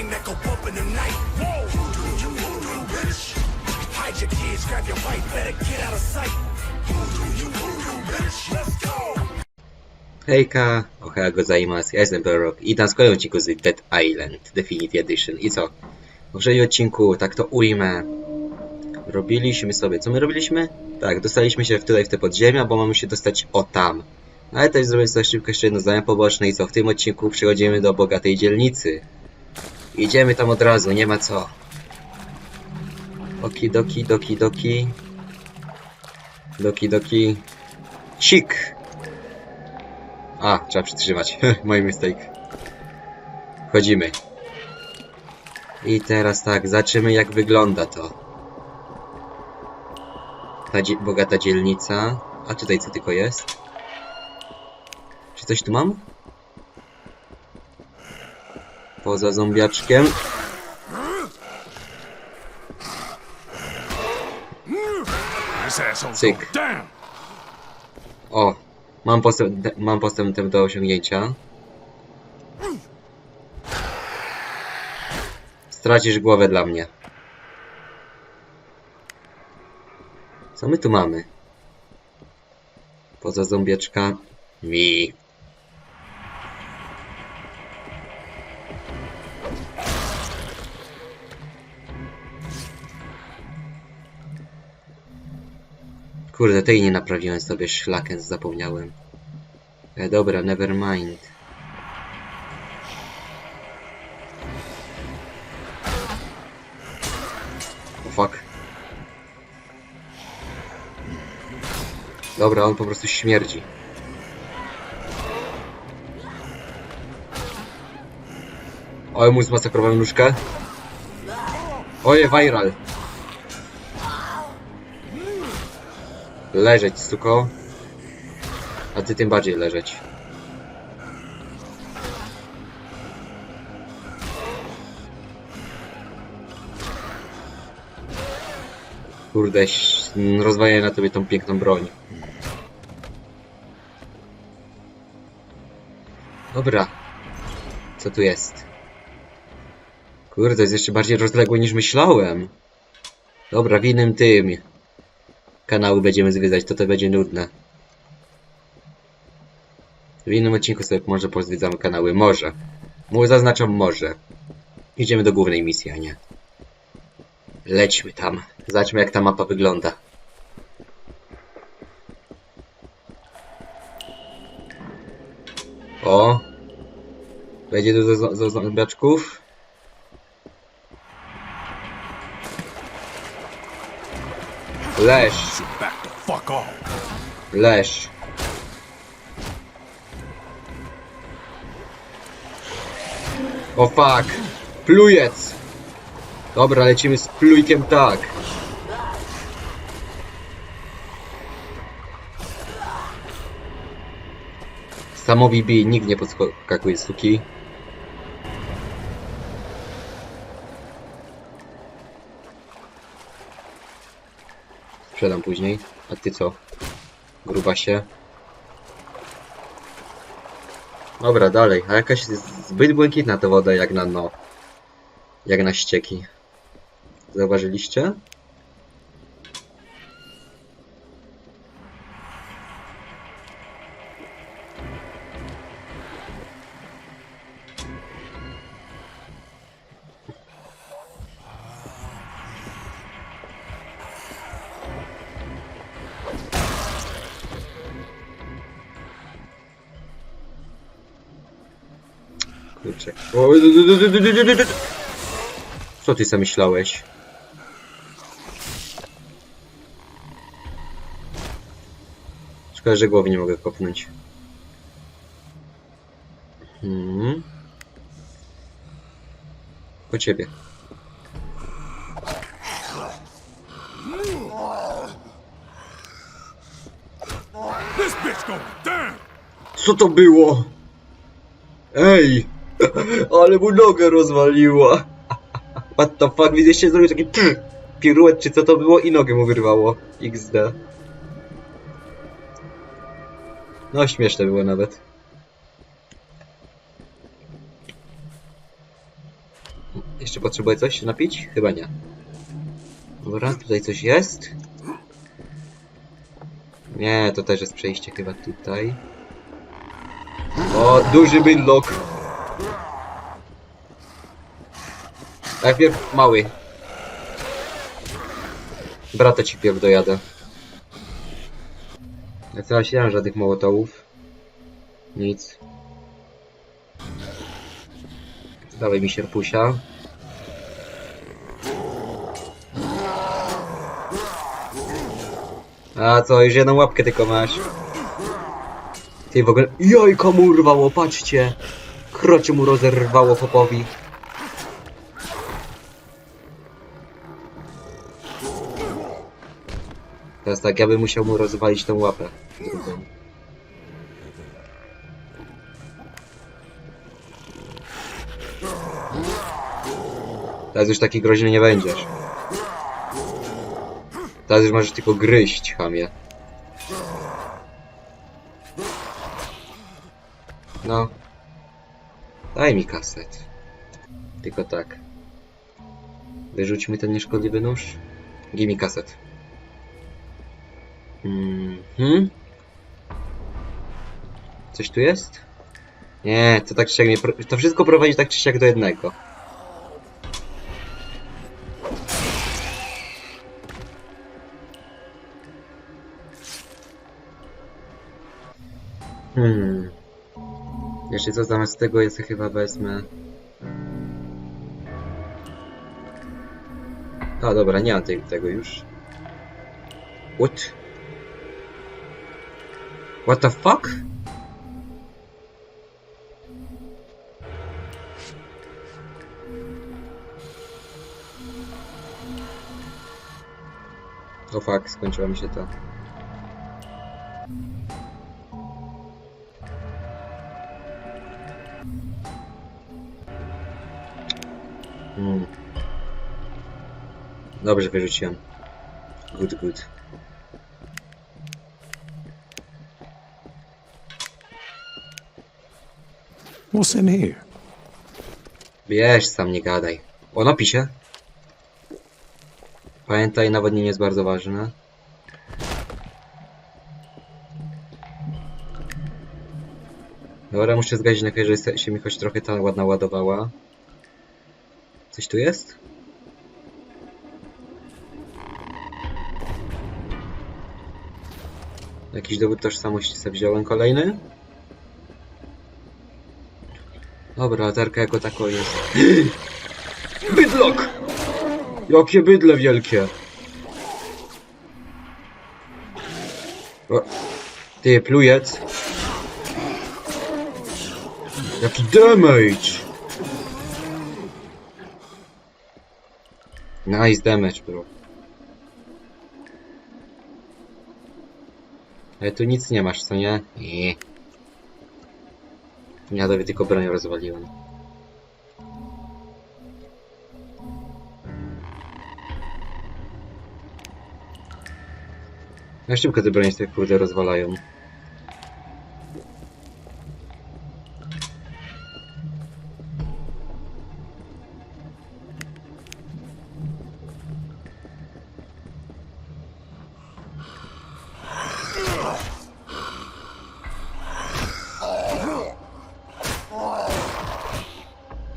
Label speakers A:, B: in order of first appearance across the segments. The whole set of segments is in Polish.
A: bang that go bump in the night. Whoa, you bitch. Hide your kids, grab your wife, better get out of sight. You bitch. Let's go.
B: Hejka, ja jestem Berok i w kolejnym odcinku z Dead Island Definitive Edition. I co? W poprzednim odcinku, tak to ujmę, robiliśmy sobie, co my robiliśmy? Tak, dostaliśmy się tutaj w te podziemia, bo mamy się dostać o tam. No ale też zrobię sobie szybko jeszcze jedno zdanie poboczne i co? W tym odcinku przechodzimy do bogatej dzielnicy. Idziemy tam od razu, nie ma co. Oki doki, doki doki. Doki doki. Cik! A, trzeba przytrzymać. Mój mistake. Wchodzimy. I teraz tak, zobaczymy jak wygląda to. Ta dzie bogata dzielnica. A tutaj co tylko jest? Czy coś tu mam? Poza zombiaczkiem.
A: Down.
B: O, mam postęp, mam postęp do osiągnięcia. Stracisz głowę dla mnie. Co my tu mamy? Poza zombieczka. Mi. Kurde, tej nie naprawiłem sobie szlaken, zapomniałem. E, dobra, never mind. O fuck. Dobra, on po prostu śmierdzi. Oj, mu zmasakrowałem nóżkę. Oje, viral. Leżeć, suko. A ty tym bardziej leżeć. Kurde, rozwajaję na tobie tą piękną broń. Dobra. Co tu jest? Kurde, jest jeszcze bardziej rozległe niż myślałem. Dobra, w innym tym kanały będziemy zwiedzać, to to będzie nudne. W innym odcinku sobie może pozwiedzamy kanały. Może. Mu zaznaczam może. Idziemy do głównej misji, a nie. Lećmy tam. Zobaczmy jak ta mapa wygląda. O! Będzie dużo zo- zombiaczków. Leż! Leż. O fuck. Plujec. Dobra, lecimy z plujkiem tak. Samowi bij, nikt nie podskakuje suki. Sprzedam później. A ty co? Gruba się. Dobra, dalej. A jakaś zbyt błękitna ta woda jak na no. Jak na ścieki. Zauważyliście? Co ty sobie myślałeś? Szkoda, że głowy nie mogę kopnąć. Hmm. Po ciebie. Co to było? Ej! Ale mu nogę rozwaliła! What the fuck, widzieliście? Zrobił taki piruet, czy co to było i nogę mu wyrwało. XD. No, śmieszne było nawet. Jeszcze potrzebuję coś napić? Chyba nie. Dobra, tutaj coś jest. Nie, to też jest przejście chyba tutaj. O, duży bydlok. Najpierw mały. Brata ci pierw dojadę. Ja teraz nie mam żadnych mołotołów. Nic. Dawaj mi sierpusia. A co, już jedną łapkę tylko masz. Ty w ogóle... Jajko mu urwało, patrzcie! Krocie mu rozerwało chopowi. Teraz tak, ja bym musiał mu rozwalić tą łapę. Drugą. Teraz już taki groźny nie będziesz. Teraz już możesz tylko gryźć, chamie. No. Daj mi kaset. Tylko tak. Wyrzućmy ten nieszkodliwy nóż. Gij mi kaset. Mhm. Coś tu jest? Nie, to tak czy siak nie... To wszystko prowadzi tak czy siak do jednego. Hmm. Jeszcze co zamiast tego jest chyba wezmę. A dobra, nie mam tej, tego już. What? What the fuck? O fuck, skończyło mi się to. Mm. Dobrze wyrzuciłem. Good, good.
C: What's in here?
B: Wiesz, sam nie gadaj. O, napisie. Pamiętaj, nawodnienie jest bardzo ważne. Dobra, muszę zgadzić na chwilę, że się mi choć trochę ta ładna ładowała. Coś tu jest? Jakiś dowód tożsamości sobie wziąłem kolejny? Dobra, latarka jako tako jest. Bydlok! Jakie bydle wielkie! O, ty, plujec! Jaki damage! Nice damage, bro. Ale tu nic nie masz, co nie? Nie. Ja tobie tylko broń rozwaliłem. Jak szybko te bronie sobie kurde rozwalają.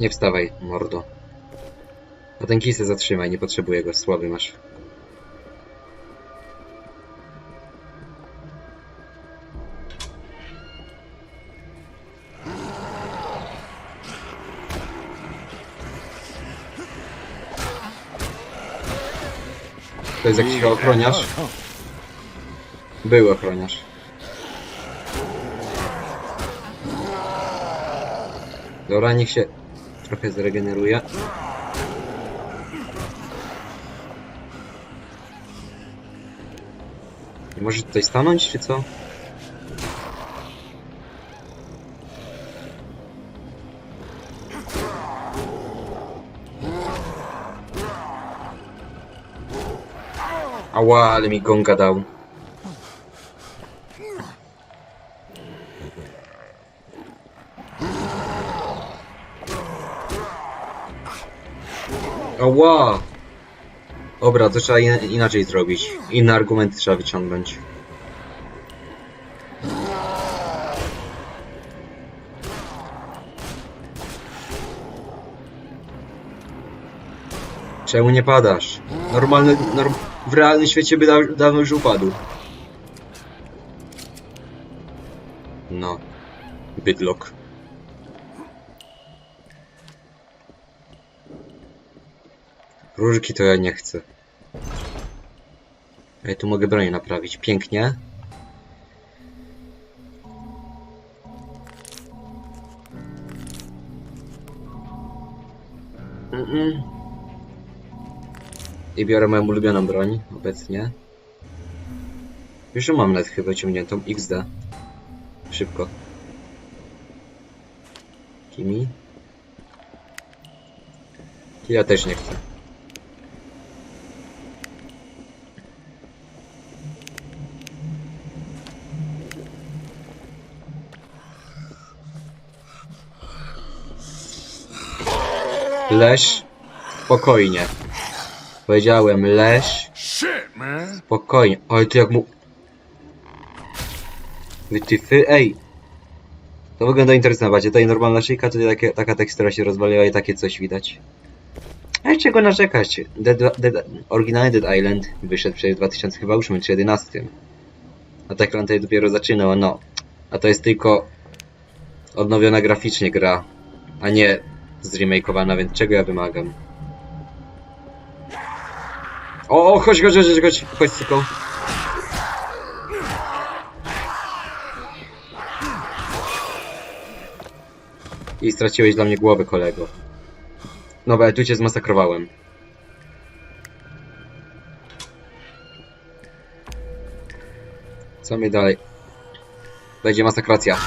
B: Nie wstawaj, mordo. A ten kij se zatrzymaj, nie potrzebuję go, słaby masz. To jest jakiś ochroniarz? Był ochroniarz. Dobra, niech się trochę zregeneruje. Nie może tutaj stanąć, czy co? Ała, ale mi gonga dał. Ała! Dobra, to trzeba in inaczej zrobić. Inne argumenty trzeba wyciągnąć. Czemu nie padasz? Normalny, norm w realnym świecie by da dawno już upadł. No. Bydlok. Różki to ja nie chcę. Ja tu mogę broń naprawić. Pięknie. Mm -mm. I biorę moją ulubioną broń obecnie. Już mam nawet chyba ciągniętą. XD. Szybko. Kimi? Ja też nie chcę. Leż. Spokojnie. Powiedziałem leż. Spokojnie. Oj, ty jak mu... Wytyfy, ej. To wygląda interesująco. Tutaj normalna szyjka, tutaj takie, taka tekstura się rozwaliła i takie coś widać. A czego narzekać? Dead, Dead, oryginalny Dead Island wyszedł przecież w 2008 czy 2011. A Techland tutaj dopiero zaczynał, no. A to jest tylko odnowiona graficznie gra, a nie zremakeowana, więc czego ja wymagam? O, o, chodź, chodź, chodź, chodź, chodź, tylko. I straciłeś dla mnie głowę, kolego. No, ale tu cię zmasakrowałem. Co my dalej? Będzie masakracja.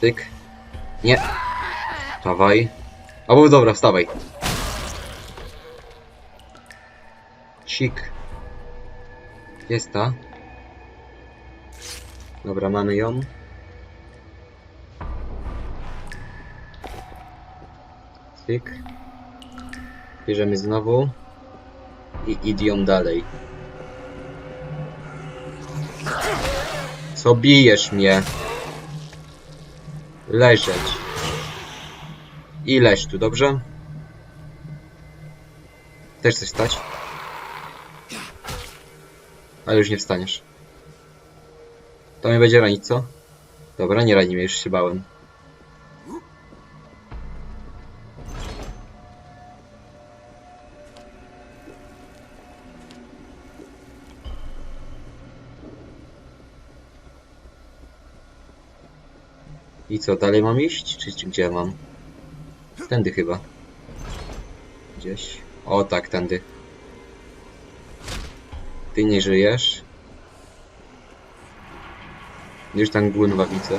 B: Tyk. Nie. Dawaj. Albo dobra, wstawaj. Cik. Jest ta. Dobra, mamy ją. Cyk. Bierzemy znowu. I idiom dalej. Co bijesz mnie? Leżeć. I leż tu, dobrze? Też chcesz stać? Ale już nie wstaniesz. To mnie będzie ranić, co? Dobra, nie rani mnie, już się bałem. I co, dalej mam iść? Czy, czy gdzie mam? Tędy chyba. Gdzieś. O tak, tędy. Ty nie żyjesz. Już tam głynwa widzę.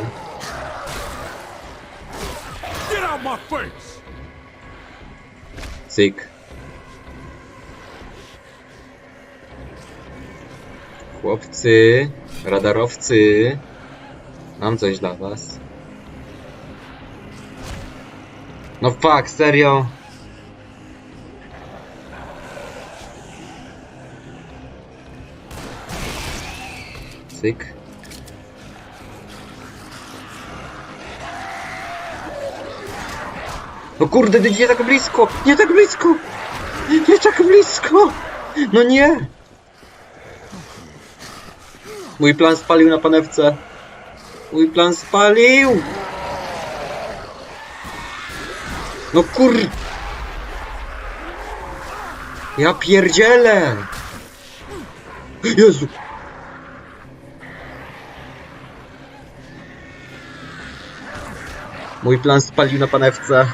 B: Cyk. Chłopcy, radarowcy. Mam coś dla was. No fuck, serio? Cyk. No kurde, nie tak blisko! Nie tak blisko! Nie tak blisko! No nie! Mój plan spalił na panewce. Mój plan spalił! No kur... Ja pierdzielę! Jezu! Mój plan spalił na panewce.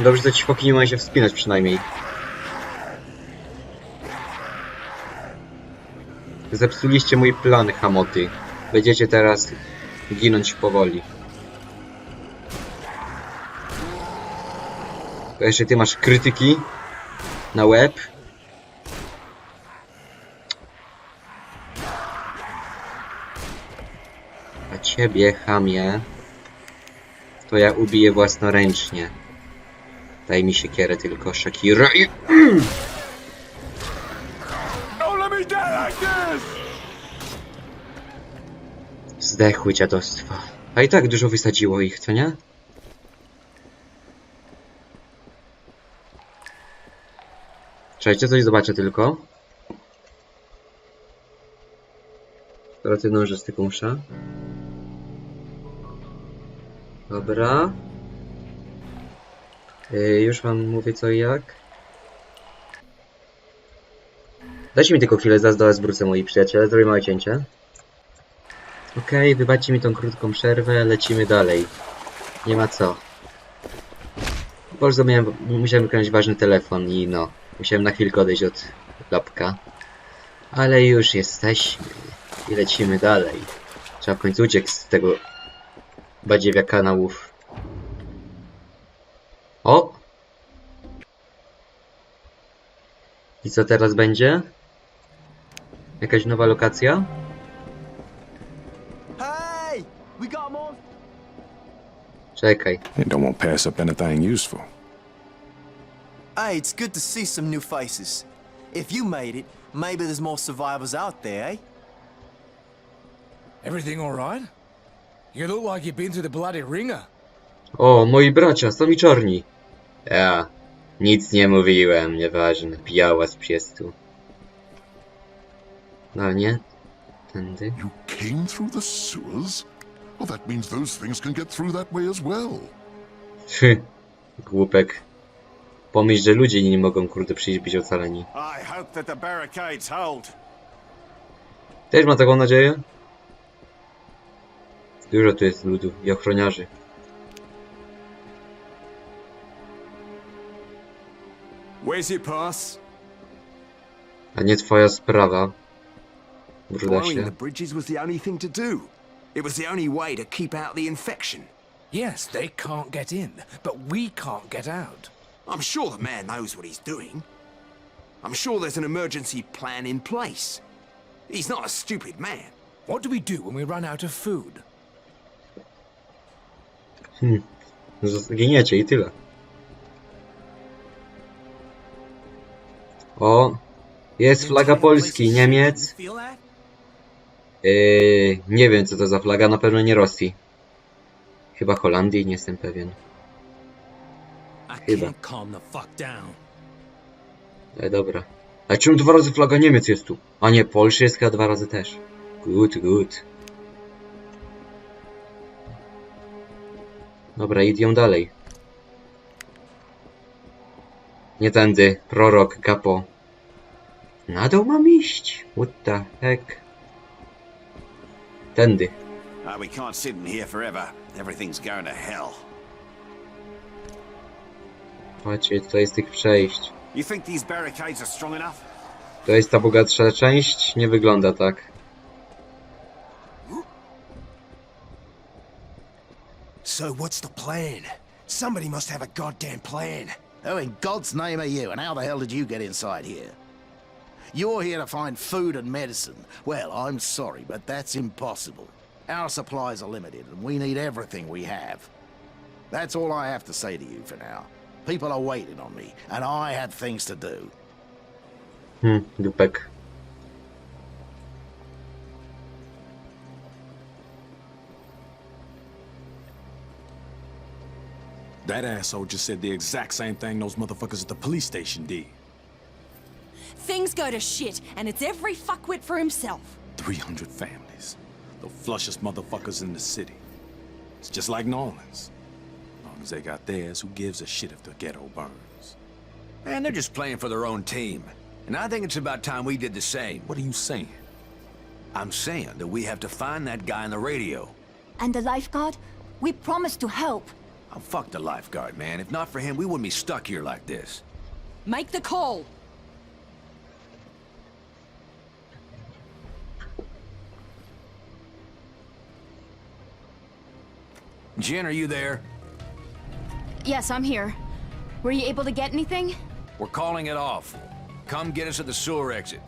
B: Dobrze, że ci foki nie mają się wspinać przynajmniej. Zepsuliście mój plan, hamoty. Będziecie teraz ginąć powoli. To jeszcze ty masz krytyki na łeb. A ciebie, chamie, to ja ubiję własnoręcznie. Daj mi siekierę tylko, Shakira i... Zdechły dziadostwa. A i tak dużo wysadziło ich, co nie? Czekajcie, coś zobaczę tylko. Operacyjną żystyką muszę. Dobra. Yy, już wam mówię co i jak. Dajcie mi tylko chwilę, zaraz do was moi przyjaciele, zrobię małe cięcie. Okej, wybaczcie mi tą krótką przerwę, lecimy dalej. Nie ma co. Po prostu musiałem wykonać ważny telefon i no, musiałem na chwilkę odejść od lapka. Ale już jesteśmy i lecimy dalej. Trzeba w końcu uciec z tego badziewia kanałów. O! I co teraz będzie? Jakaś nowa lokacja?
D: Hey, we got more.
B: Czekaj.
C: They don't want to pass up anything useful.
D: Hey, it's good to see some new faces. If you made it, maybe there's more survivors out there, eh?
E: Everything all right? You look like you've been through the bloody ringer.
B: O, moi bracia, są mi czarni. Ja, nic nie mówiłem, nieważne, pijała z piestu. No nie? Tędy?
F: You came through the sewers? Well, that means those things can get through that way as well.
B: Hy, głupek. Pomyśl, że ludzie nie mogą kurde przyjść być ocaleni. Też mam taką nadzieję? Dużo tu jest ludu i ochroniarzy.
G: Where's your pass?
B: A nie twoja sprawa. Bruda
G: Blowing
B: się.
G: the bridges was the only thing to do. It was the only way to keep out the infection.
E: Yes, they can't get in, but we can't get out.
G: I'm sure the man knows what he's doing. I'm sure there's an emergency plan in place. He's not a stupid man.
E: What do we do when we run out of food?
B: Zginiecie i tyle. O, jest flaga Polski, Niemiec.
D: Feel that?
B: Yy, nie wiem co to za flaga, na pewno nie Rosji. Chyba Holandii, nie jestem pewien.
H: I
B: Chyba.
H: can't calm the fuck down.
B: Ale dobra. A czemu dwa razy flaga Niemiec jest tu? A nie, chyba dwa razy też. Good, good. Dobra, idę dalej. Nie tędy, prorok, kapo. Na dół mam iść? What the heck? Tędy.
A: Uh, we can't sit in here forever. Everything's going to hell.
B: Patrzcie, to jest tych przejść.
A: You think these barricades are strong enough?
B: To jest ta bogatsza część? Nie wygląda tak.
D: So what's the plan? Somebody must have a goddamn plan.
I: Who in God's name are you, and how the hell did you get inside here? You're here to find food and medicine. Well, I'm sorry, but that's impossible. Our supplies are limited, and we need everything we have. That's all I have to say to you for now. People are waiting on me, and I have things to do.
B: Hmm, dupek.
J: That asshole just said the exact same thing those motherfuckers at the police station did.
K: Things go to shit, and it's every fuckwit for himself.
J: 300 families. The flushest motherfuckers in the city. It's just like New Orleans. As long as they got theirs, who gives a shit if the ghetto burns?
G: Man, they're just playing for their own team. And I think it's about time we did the same.
J: What are you saying?
G: I'm saying that we have to find that guy on the radio.
K: And the lifeguard? We promised to help.
G: Oh, fuck the lifeguard, man. If not for him, we wouldn't be stuck here like this.
K: Make the call.
G: Jen, are you there?
K: Yes, I'm here. Were you able to get anything?
G: We're calling it off. Come get us at the sewer exit.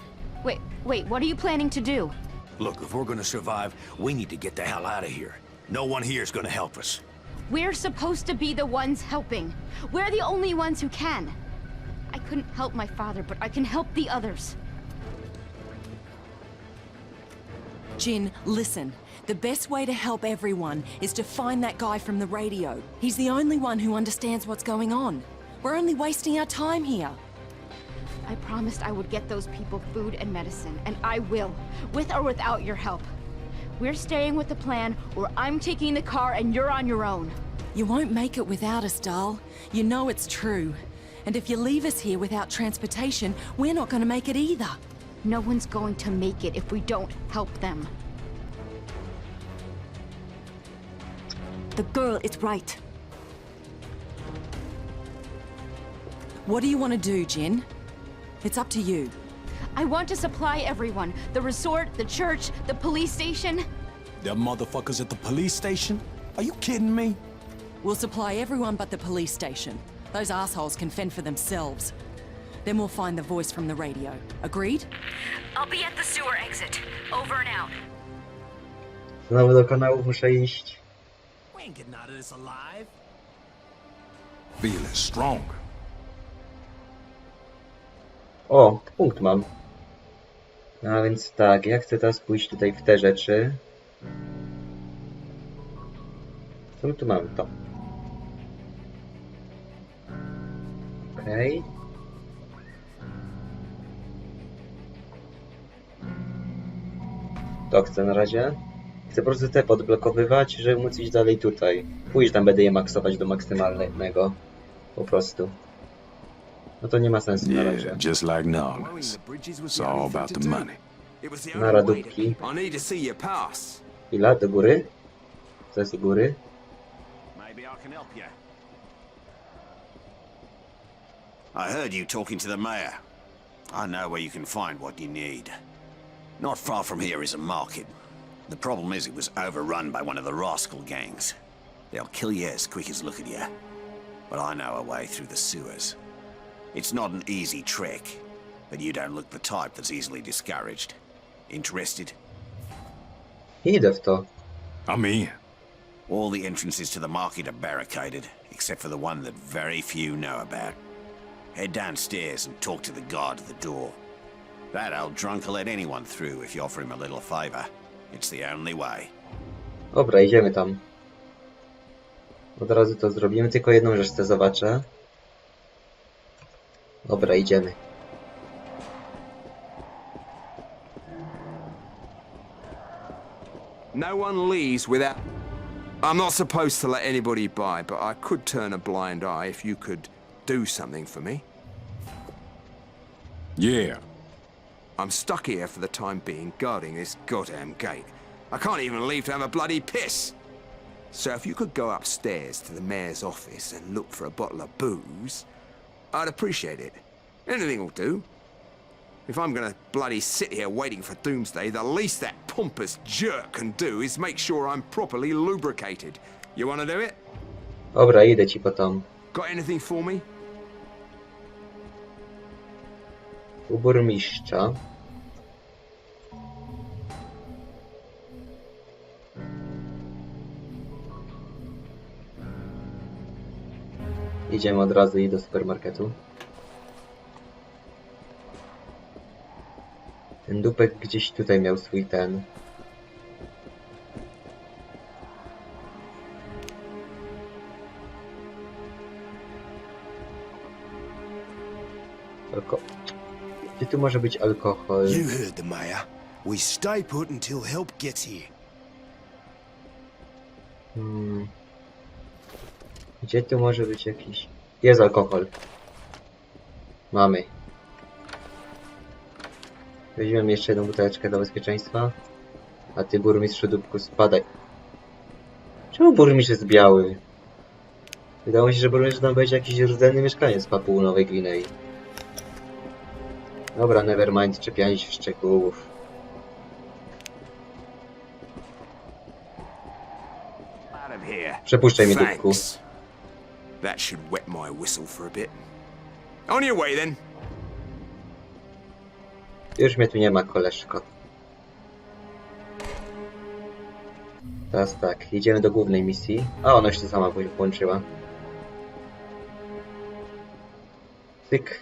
K: Wait, wait, what are you planning to do?
G: Look, if we're gonna survive, we need to get the hell out of here. No one here is gonna help us.
L: We're supposed to be the ones helping. We're the only ones who can. I couldn't help my father, but I can help the others.
K: Jin, listen. The best way to help everyone is to find that guy from the radio. He's the only one who understands what's going on. We're only wasting our time here.
L: I promised I would get those people food and medicine, and I will, with or without your help. We're staying with the plan, or I'm taking the car and you're on your own.
K: You won't make it without us, doll. You know it's true. And if you leave us here without transportation, we're not going to make it either.
L: No one's going to make it if we don't help them.
K: The girl is right. What do you want to do, Jin? It's up to you.
L: I want to supply everyone the resort, the church, the police station.
J: Them motherfuckers at the police station? Are you kidding me?
K: We'll supply everyone but the police station. Those assholes can fend for themselves. Then we'll find the voice from the radio. Agreed?
L: I'll be at the sewer exit. Over and out.
B: Znowu do kanałów muszę iść.
H: We ain't getting out of this alive.
J: Feeling stronger.
B: O, punkt mam. A więc tak, ja chcę teraz pójść tutaj w te rzeczy. Co my tu mamy? To. Okej. To chcę na razie. Chcę po prostu te podblokowywać, żeby móc iść dalej tutaj. Pójść tam będę je maksować do maksymalnego. Po prostu. No to nie ma sensu na razie.
C: Yeah, just like
G: was
C: It's all about the money.
B: Na radówki. Chwila, do góry. Co jest do góry?
G: I
M: heard you talking to the mayor. I know where you can find what you need. Not far from here is a market. The problem is it was overrun by one of the rascal gangs. They'll kill you as quick as look at you. But I know a way through the sewers. It's not an easy trek, but you don't look the type that's easily discouraged. Interested?
B: Idę w to.
J: I'm in.
M: All the entrances to the market are barricaded, except for the one that very few know about. Head downstairs and talk to the guard at the door. That old drunk will let anyone through if you offer him a little favor. It's the only way.
B: Dobra, idziemy tam. Od razu to zrobimy, tylko jedną rzecz chcę zobaczę. Dobra, idziemy.
G: No one leaves without. I'm not supposed to let anybody by, but I could turn a blind eye if you could do something for me.
J: Yeah.
G: I'm stuck here for the time being, guarding this goddamn gate. I can't even leave to have a bloody piss. So if you could go upstairs to the mayor's office and look for a bottle of booze, I'd appreciate it. Anything will do. If I'm gonna bloody sit here waiting for doomsday, the least that pompous jerk can do is make sure I'm properly lubricated. You wanna do it?
B: Dobra, idę ci.
G: Got anything for me?
B: U burmistrza. Idziemy od razu i do supermarketu. Ten dupek gdzieś tutaj miał swój ten. Gdzie tu może być alkohol?
A: You heard the. We stay put until help gets here.
B: Hmm. Gdzie tu może być jakiś... Jest alkohol. Mamy. Weźmiemy jeszcze jedną buteleczkę dla bezpieczeństwa. A ty burmistrzu dupku spadaj. Czemu burmistrz jest biały? Wydało mi się, że burmistrz tam będzie jakiś rdzenny mieszkaniec z Papuu Nowej Gwinei. Dobra, nevermind, czepianie się szczegółów. Przepuszczaj mnie, dupku.
G: That should wet my whistle for a bit. On your way then.
B: Już mnie tu nie ma, koleżko. Teraz tak, jedziemy do głównej misji. A ona się sama wł- włączyła. Tyk.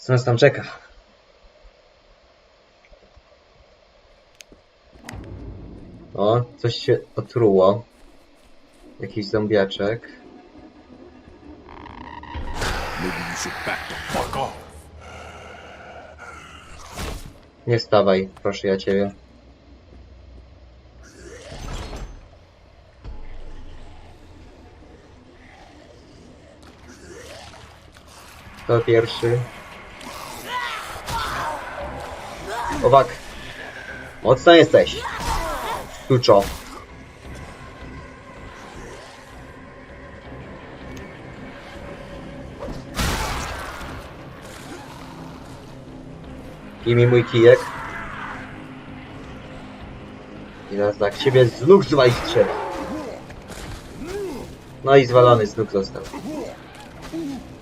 B: Co nas tam czeka? O, coś się otruło. Jakiś zombiaczek.
J: Off.
B: Nie stawaj, proszę ja ciebie. To pierwszy. Owak. Mocna jesteś. Tuczo. I mi mój kijek. I teraz tak, ciebie z nóg zwalić. No i zwalony z nóg został.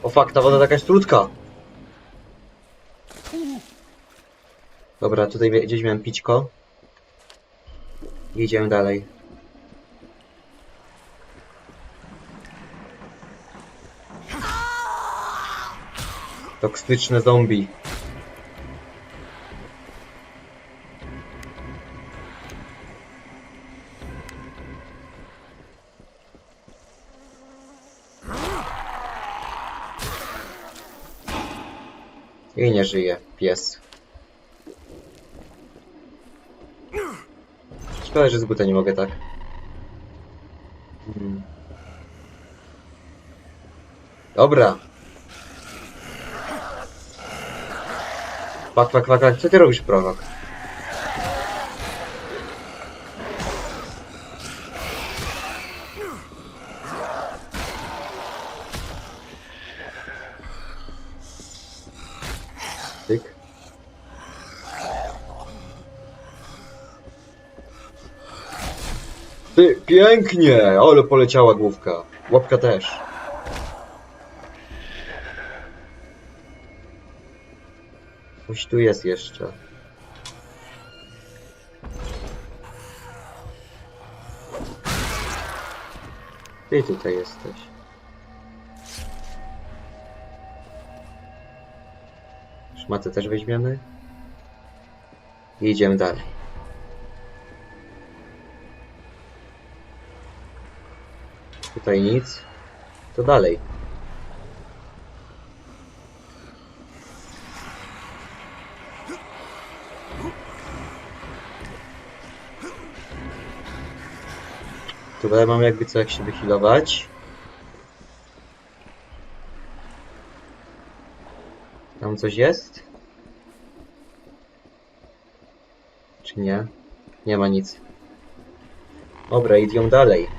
B: O fakt, ta woda taka jest trudka. Dobra, tutaj gdzieś miałem pićko. I idziemy dalej. Toksyczne zombie. I nie żyje pies. Szkoda, że z buta nie mogę tak. Hmm. Dobra. Kwak, kwak, kwak, kwak. Co ty robisz, prorok? Ty, pięknie! Ale poleciała główka. Łapka też. Coś tu jest jeszcze. Ty tutaj jesteś. Szmatę też weźmiemy. I idziemy dalej. Tutaj nic. To dalej. Tutaj mam jakby co jak się wychilować. Tam coś jest? Czy nie? Nie ma nic. Dobra, idą dalej.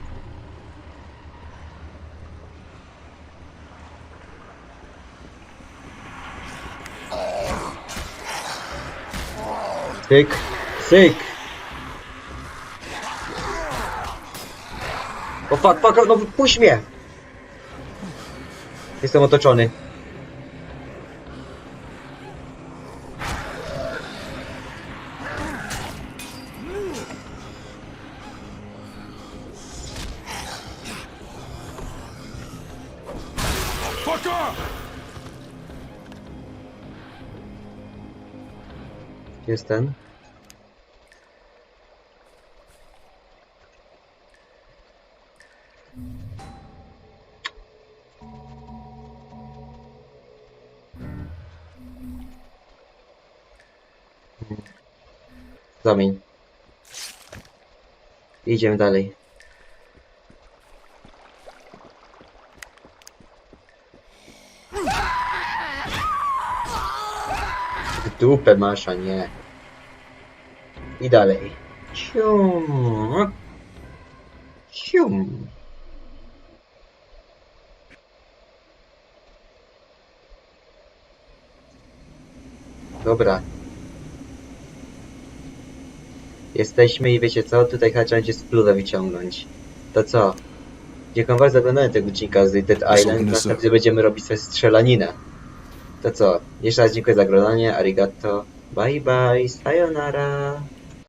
B: Syk, syk! O fuck, fuck, no puść mnie! Jestem otoczony. Jest ten? Zamień. Idziemy dalej. W dupę masz, a nie. I dalej. Cium. Dobra. Jesteśmy i wiecie co? Tutaj chyba trzeba będzie splutę wyciągnąć. To co? Dziękuję bardzo za oglądanie tego odcinka z Dead Island. Następnie będziemy robić sobie strzelaninę. To co? Jeszcze raz dziękuję za oglądanie. Arigato. Bye bye. Sayonara.